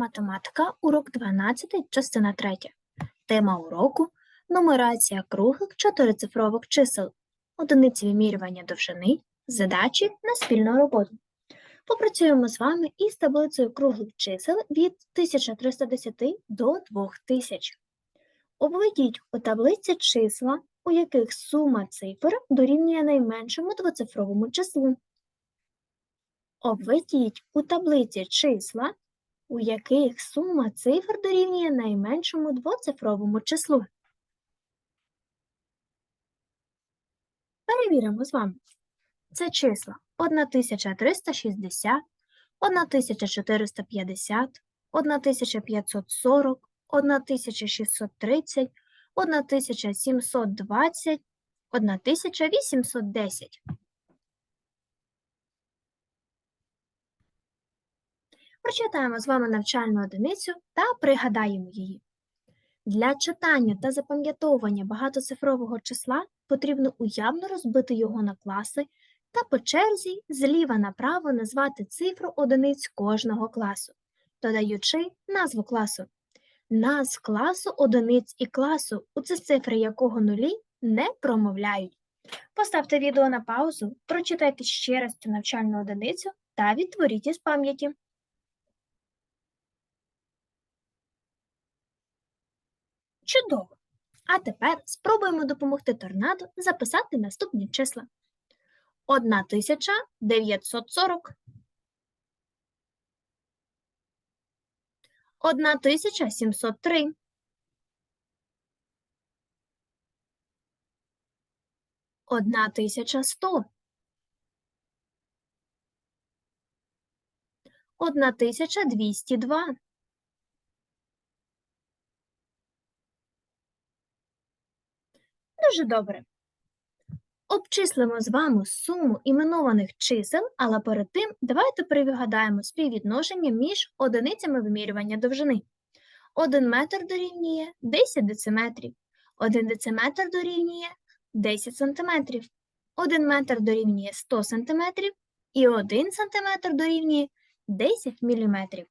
Математика, урок 12, частина 3. Тема уроку нумерація круглих чотирицифрових чисел, одиниці вимірювання довжини, задачі на спільну роботу. Попрацюємо з вами із таблицею круглих чисел від 1310 до 2000. Обведіть у таблиці числа, у яких сума цифр дорівнює найменшому двоцифровому числу. Обведіть у таблиці числа, у яких сума цифр дорівнює найменшому двоцифровому числу. Перевіримо з вами. Це числа 1360, 1450, 1540, 1630, 1720, 1810. Прочитаємо з вами навчальну одиницю та пригадаємо її. Для читання та запам'ятовування багатоцифрового числа потрібно уявно розбити його на класи та по черзі зліва направо назвати цифру одиниць кожного класу, додаючи назву класу. Назв класу одиниць і класу, у ці цифри якого нулі не промовляють. Поставте відео на паузу, прочитайте ще раз цю навчальну одиницю та відтворіть із пам'яті. Чудово! А тепер спробуємо допомогти торнадо записати наступні числа. 1940 1703 1100 1202 Дуже добре. Обчислимо з вами суму іменованих чисел, але перед тим давайте пригадаємо співвідношення між одиницями вимірювання довжини. 1 метр дорівнює 10 дециметрів, 1 дециметр дорівнює 10 сантиметрів, 1 метр дорівнює 100 сантиметрів і 1 сантиметр дорівнює 10 міліметрів.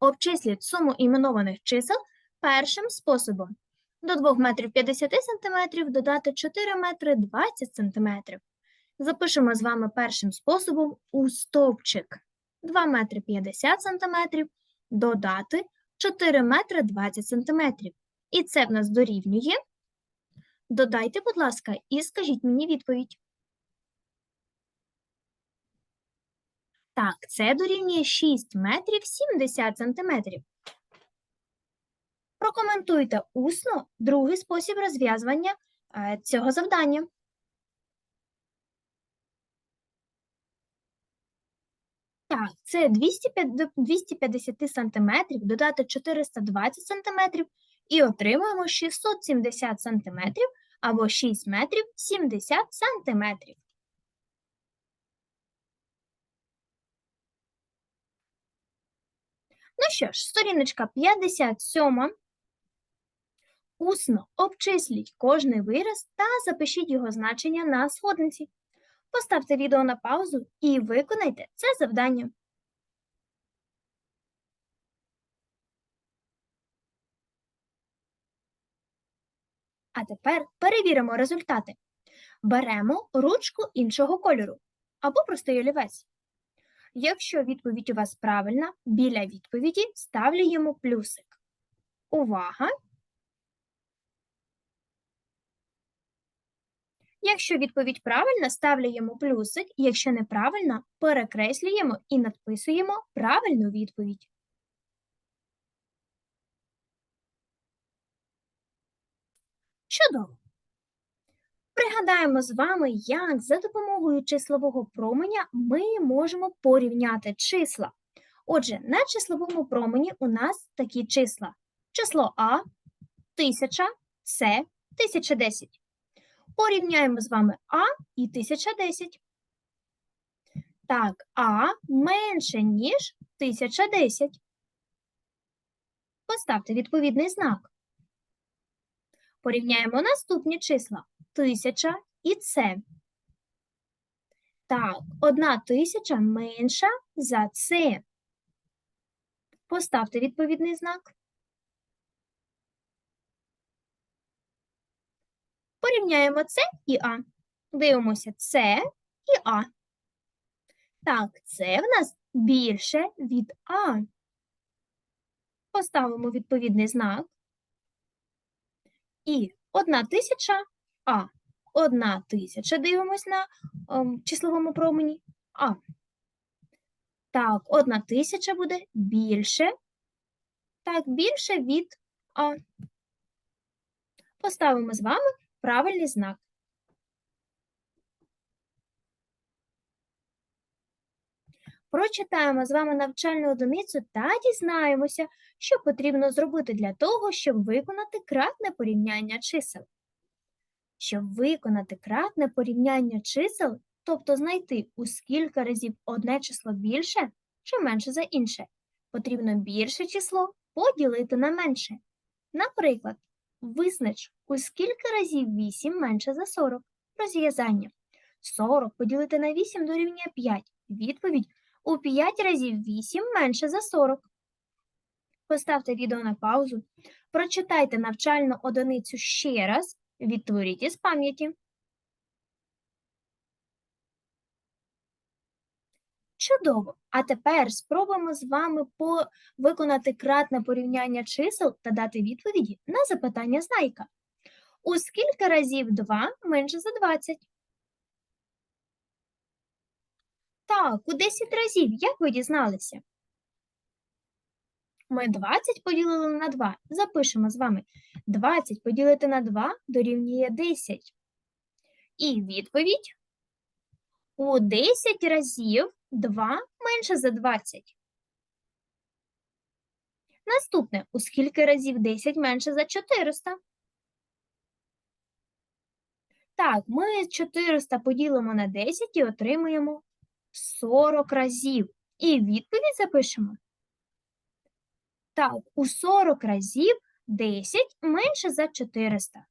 Обчисліть суму іменованих чисел першим способом. До 2 метрів 50 сантиметрів додати 4 метри 20 сантиметрів. Запишемо з вами першим способом у стовпчик. 2 метри 50 сантиметрів додати 4 метри 20 сантиметрів. І це в нас дорівнює. Додайте, будь ласка, і скажіть мені відповідь. Так, це дорівнює 6 метрів 70 сантиметрів. Прокоментуйте усно другий спосіб розв'язування е, цього завдання. Так, це 250 см додати 420 см і отримуємо 670 см або 6 метрів 70 см. Ну що ж, сторіночка 57. Усно обчисліть кожний вираз та запишіть його значення на сходниці. Поставте відео на паузу і виконайте це завдання. А тепер перевіримо результати. Беремо ручку іншого кольору або простий олівець. Якщо відповідь у вас правильна, біля відповіді ставлю йому плюсик. Увага! Якщо відповідь правильна, ставляємо плюсик, якщо неправильна, перекреслюємо і надписуємо правильну відповідь. Чудово! Пригадаємо з вами, як за допомогою числового променя ми можемо порівняти числа. Отже, на числовому промені у нас такі числа. Число А 1000, С 1010. Порівняємо з вами А і 1010. Так, А менше, ніж 1010. Поставте відповідний знак. Порівняємо наступні числа 1000 і С. Так, одна тисяча менша за С. Поставте відповідний знак. Порівняємо С і А. Дивимося С і А. Так, це в нас більше від А. Поставимо відповідний знак. І одна тисяча А. Одна тисяча. Дивимось на ем, числовому промені А. Так, одна тисяча буде більше. Так, більше від А. Поставимо з вами правильний знак. Прочитаємо з вами навчальну одиницю та дізнаємося, що потрібно зробити для того, щоб виконати кратне порівняння чисел. Щоб виконати кратне порівняння чисел, тобто знайти, у скільки разів одне число більше чи менше за інше, потрібно більше число поділити на менше. Наприклад, визнач, у скільки разів 8 менше за 40. Розв'язання. 40 поділити на 8 дорівнює 5. Відповідь у 5 разів 8 менше за 40. Поставте відео на паузу. Прочитайте навчальну одиницю ще раз. Відтворіть із пам'яті. Чудово! А тепер спробуємо з вами по... виконати кратне порівняння чисел та дати відповіді на запитання знайка. У скільки разів 2 менше за 20? Так, у 10 разів. Як ви дізналися? Ми 20 поділили на 2. Запишемо з вами. 20 поділити на 2 дорівнює 10. І відповідь у 10 разів 2 менше за 20. Наступне. У скільки разів 10 менше за 400? Так, ми 400 поділимо на 10 і отримуємо 40 разів. І відповідь запишемо. Так, у 40 разів 10 менше за 400.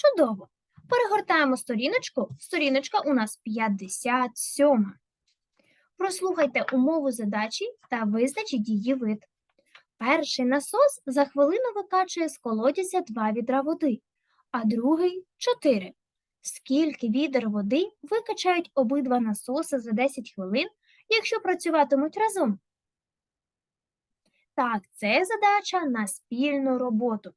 Чудово. Перегортаємо сторіночку. Сторіночка у нас 57. Прослухайте умову задачі та визначіть її вид. Перший насос за хвилину викачує з колодязя 2 відра води, а другий 4. Скільки відер води викачають обидва насоси за 10 хвилин, якщо працюватимуть разом? Так, це задача на спільну роботу.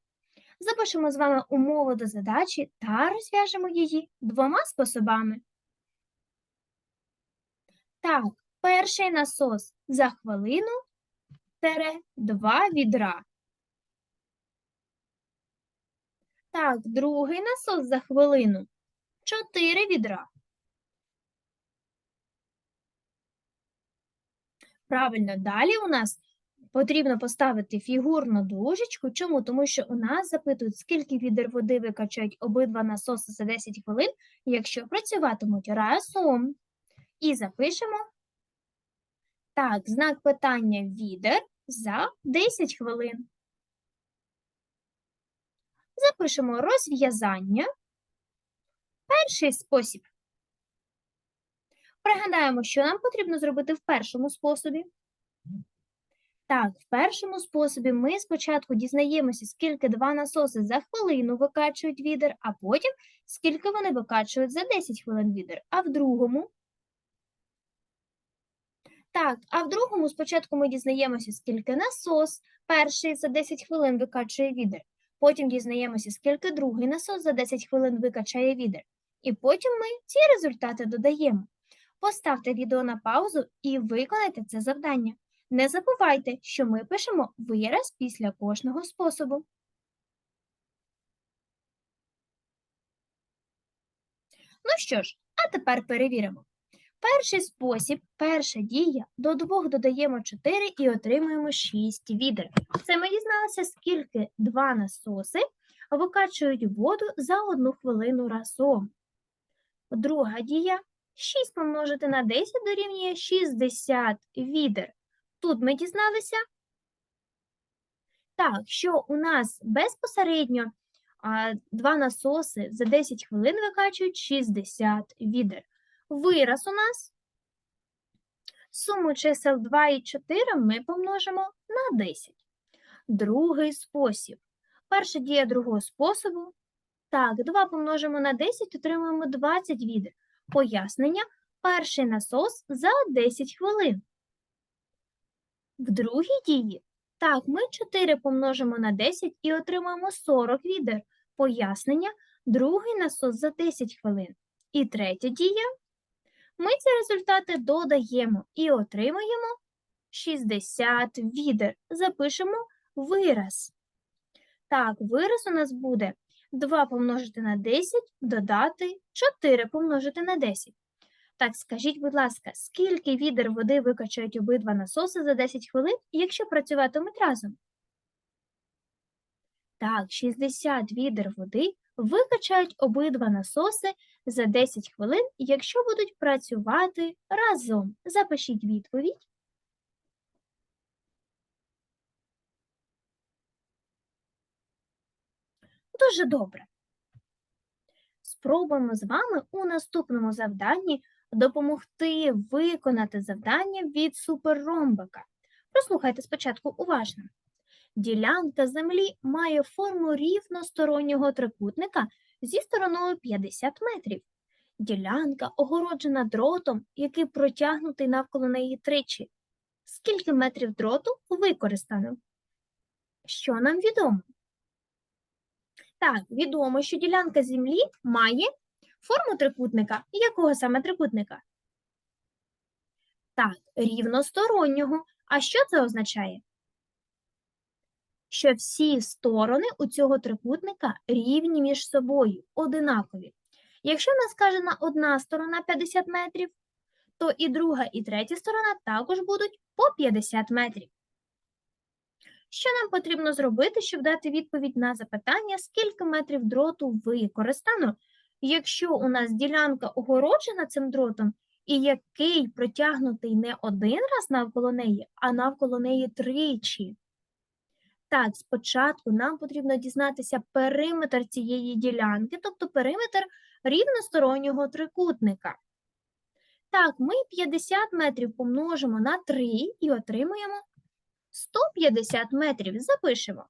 Запишемо з вами умову до задачі та розв'яжемо її двома способами. Так, перший насос за хвилину тере два відра. Так, другий насос за хвилину чотири відра. Правильно, далі у нас потрібно поставити фігурну дужечку. Чому? Тому що у нас запитують, скільки відер води викачають обидва насоси за 10 хвилин, якщо працюватимуть разом. І запишемо так, знак питання відер за 10 хвилин. Запишемо розв'язання. Перший спосіб. Пригадаємо, що нам потрібно зробити в першому способі. Так, в першому способі ми спочатку дізнаємося, скільки два насоси за хвилину викачують відер, а потім скільки вони викачують за 10 хвилин відер. А в другому. Так, а в другому спочатку ми дізнаємося, скільки насос перший за 10 хвилин викачує відер. Потім дізнаємося, скільки другий насос за 10 хвилин викачає відер. І потім ми ці результати додаємо. Поставте відео на паузу і виконайте це завдання. Не забувайте, що ми пишемо вираз після кожного способу. Ну що ж, а тепер перевіримо. Перший спосіб, перша дія, до двох додаємо 4 і отримуємо 6 відер. Це ми дізналися, скільки два насоси викачують воду за одну хвилину разом. Друга дія 6 помножити на 10 дорівнює 60 відер. Тут ми дізналися, так, що у нас безпосередньо а, два насоси за 10 хвилин викачують 60 відер. Вираз у нас Суму чисел 2 і 4 ми помножимо на 10. Другий спосіб. Перша дія другого способу. Так, 2 помножимо на 10, отримуємо 20 відер. Пояснення перший насос за 10 хвилин. В другій дії. Так, ми 4 помножимо на 10 і отримаємо 40 відер. Пояснення другий насос за 10 хвилин. І третя дія. Ми ці результати додаємо і отримаємо 60 відер. Запишемо вираз. Так, вираз у нас буде 2 помножити на 10, додати 4 помножити на 10. Так, скажіть, будь ласка, скільки відер води викачають обидва насоси за 10 хвилин, якщо працюватимуть разом? Так, 60 відер води викачають обидва насоси за 10 хвилин, якщо будуть працювати разом. Запишіть відповідь. Дуже добре. Спробуємо з вами у наступному завданні допомогти виконати завдання від суперромбика. Прослухайте спочатку уважно. Ділянка землі має форму рівностороннього трикутника зі стороною 50 метрів. Ділянка огороджена дротом, який протягнутий навколо неї тричі. Скільки метрів дроту використано? Що нам відомо? Так, відомо, що ділянка землі має форму трикутника. Якого саме трикутника? Так, рівностороннього. А що це означає? Що всі сторони у цього трикутника рівні між собою, одинакові. Якщо в нас сказана одна сторона 50 метрів, то і друга, і третя сторона також будуть по 50 метрів. Що нам потрібно зробити, щоб дати відповідь на запитання, скільки метрів дроту використано, якщо у нас ділянка огороджена цим дротом, і який протягнутий не один раз навколо неї, а навколо неї тричі. Так, спочатку нам потрібно дізнатися периметр цієї ділянки, тобто периметр рівностороннього трикутника. Так, ми 50 метрів помножимо на 3 і отримуємо 150 метрів. Запишемо.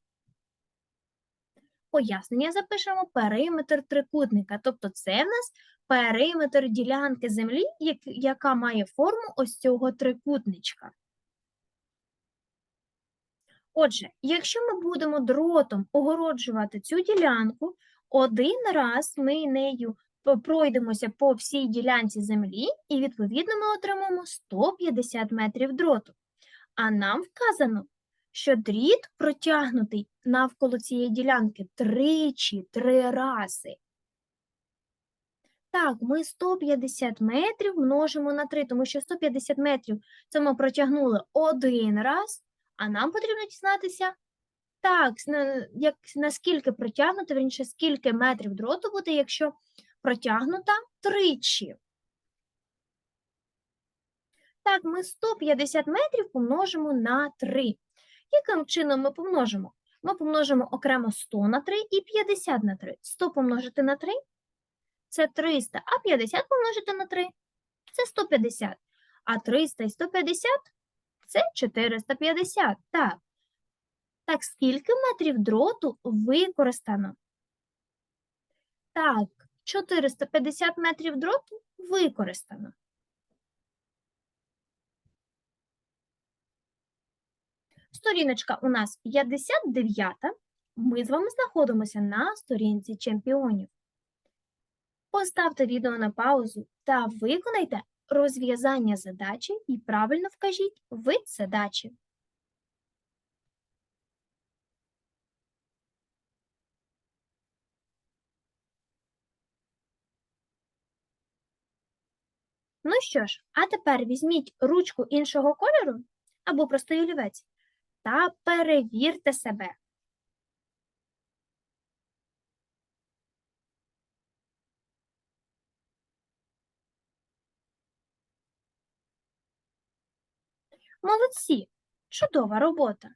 Пояснення запишемо периметр трикутника, тобто це в нас периметр ділянки землі, яка має форму ось цього трикутничка. Отже, якщо ми будемо дротом огороджувати цю ділянку, один раз ми нею пройдемося по всій ділянці землі, і, відповідно, ми отримаємо 150 метрів дроту. А нам вказано, що дріт протягнутий навколо цієї ділянки тричі, три рази. Так, ми 150 метрів множимо на 3, тому що 150 метрів це ми протягнули один раз, а нам потрібно дізнатися, так, як, наскільки протягнути, верніше, скільки метрів дроту буде, якщо протягнута тричі. Так, ми 150 метрів помножимо на 3. Яким чином ми помножимо? Ми помножимо окремо 100 на 3 і 50 на 3. 100 помножити на 3 це 300, а 50 помножити на 3 це 150. А 300 і 150 це 450. Так. Так, скільки метрів дроту використано? Так, 450 метрів дроту використано. Сторіночка у нас 59. Ми з вами знаходимося на сторінці чемпіонів. Поставте відео на паузу та виконайте розв'язання задачі і правильно вкажіть вид задачі. Ну що ж, а тепер візьміть ручку іншого кольору або простий олівець та перевірте себе. Молодці! Чудова робота!